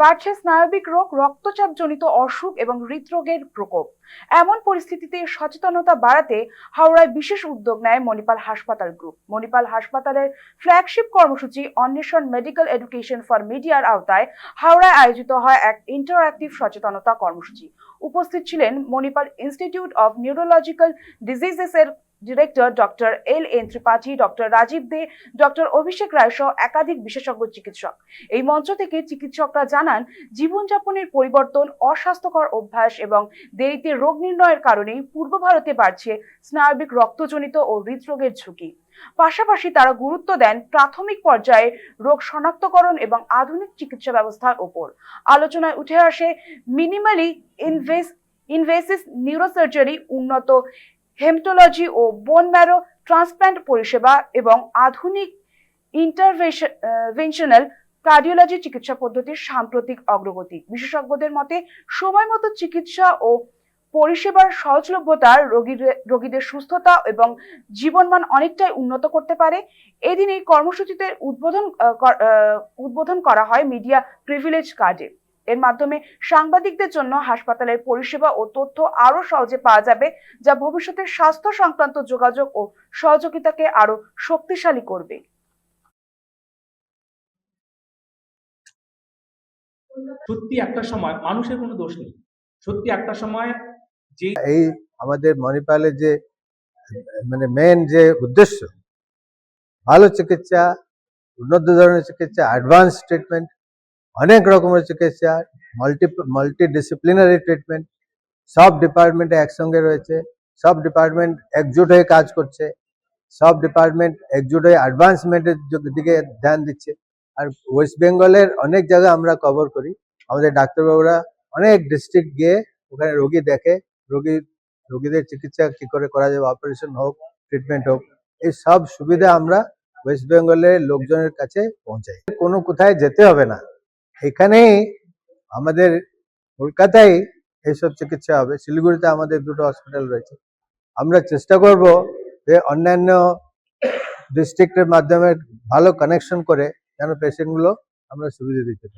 বাড়ছে স্নায়বিক রোগ, রক্তচাপজনিত অসুখ এবং হৃদরোগের প্রকোপ। এমন পরিস্থিতিতে সচেতনতা বাড়াতে হাওড়ায় বিশেষ উদ্যোগ নেয় মণিপাল হাসপাতাল গ্রুপ। মণিপাল হাসপাতালের ফ্ল্যাগশিপ কর্মসূচি অন্বেষণ মেডিকেল এডুকেশন ফর মিডিয়ার আওতায় হাওড়ায় আয়োজিত হয় এক ইন্টারঅ্যাক্টিভ সচেতনতা কর্মসূচি। উপস্থিত ছিলেন Manipal institute of neurological ডিজিজেসের director doctor L N Tripathi doctor Rajib Dey doctor Abhishek Roy সহ একাধিক বিশেষজ্ঞ চিকিৎসক। এই মঞ্চ থেকে চিকিৎসকরা জানান, জীবনযাপনের পরিবর্তন অস্বাস্থ্যকর অভ্যাস এবং দেরিতে রোগ নির্ণয়ের কারণেই পূর্ব ভারতে বাড়ছে স্নায়বিক রক্তজনিত ও হৃদরোগের ঝুঁকি। পাশাপাশি তারা গুরুত্ব দেন প্রাথমিক পর্যায়ে রোগ শনাক্তকরণ এবং আধুনিক চিকিৎসা ব্যবস্থার ওপর। আলোচনায় উঠে আসে মিনিমালি ইনভেস ইনভেসিস নিউরোসার্জারি উন্নত হেমটোলজি ও বোন ম্যারো ট্রান্সপ্ল্যান্ট পরিষেবা এবং আধুনিক ইন্টারভেনশনাল কার্ডিওলজি চিকিৎসা পদ্ধতির সাম্প্রতিক অগ্রগতি। বিশেষজ্ঞদের মতে, সময় মতো চিকিৎসা ও পরিষেবার সহজলভ্যতা রোগীর, রোগীদের সুস্থতা এবং জীবনমান অনেকটাই উন্নত করতে পারে। এদিন এই কর্মসূচিতে উদ্বোধন উদ্বোধন করা হয় মিডিয়া প্রিভিলেজ কার্ডে এর মাধ্যমে সাংবাদিকদের জন্য হাসপাতালের পরিষেবা ও তথ্য আরও সহজে পাওয়া যাবে যা ভবিষ্যতে স্বাস্থ্য সংক্রান্ত যোগাযোগ ও সহযোগিতাকে আরও শক্তিশালী করবে। সত্যি একটা সময় মানুষের কোনো দোষ নেই। সত্যি একটা সময় যে এই আমাদের মণিপালের যে মানে মেন যে উদ্দেশ্য ভালো চিকিৎসা উন্নত ধরনের চিকিৎসা অ্যাডভান্স ট্রিটমেন্ট অনেক রকমের চিকিৎসা মাল্টি মাল্টি ডিসিপ্লিনারি ট্রিটমেন্ট সব ডিপার্টমেন্টে একসঙ্গে রয়েছে, সব ডিপার্টমেন্ট একজোট হয়ে কাজ করছে, সব ডিপার্টমেন্ট একজোট হয়ে অ্যাডভান্সমেন্টের দিকে ধ্যান দিচ্ছে। আর ওয়েস্ট বেঙ্গলের অনেক জায়গা আমরা কভার করি। আমাদের ডাক্তারবাবুরা অনেক ডিস্ট্রিক্ট গিয়ে ওখানে রোগী দেখে, রোগী, রোগীদের চিকিৎসা কি করে করা যাবে অপারেশন হোক ট্রিটমেন্ট হোক, এই সব সুবিধা আমরা ওয়েস্ট বেঙ্গলের লোকজনের কাছে পৌঁছাই। কোনো কোথায় যেতে হবে না। এখানেই আমাদের কলকাতায় এইসব চিকিৎসা হবে। শিলিগুড়িতে আমাদের দুটো হসপিটাল রয়েছে। আমরা চেষ্টা করব যে অন্যান্য ডিস্ট্রিক্টের মাধ্যমে ভালো কানেকশন করে যেন পেশেন্টগুলো আমরা সুবিধা দিতে পারি।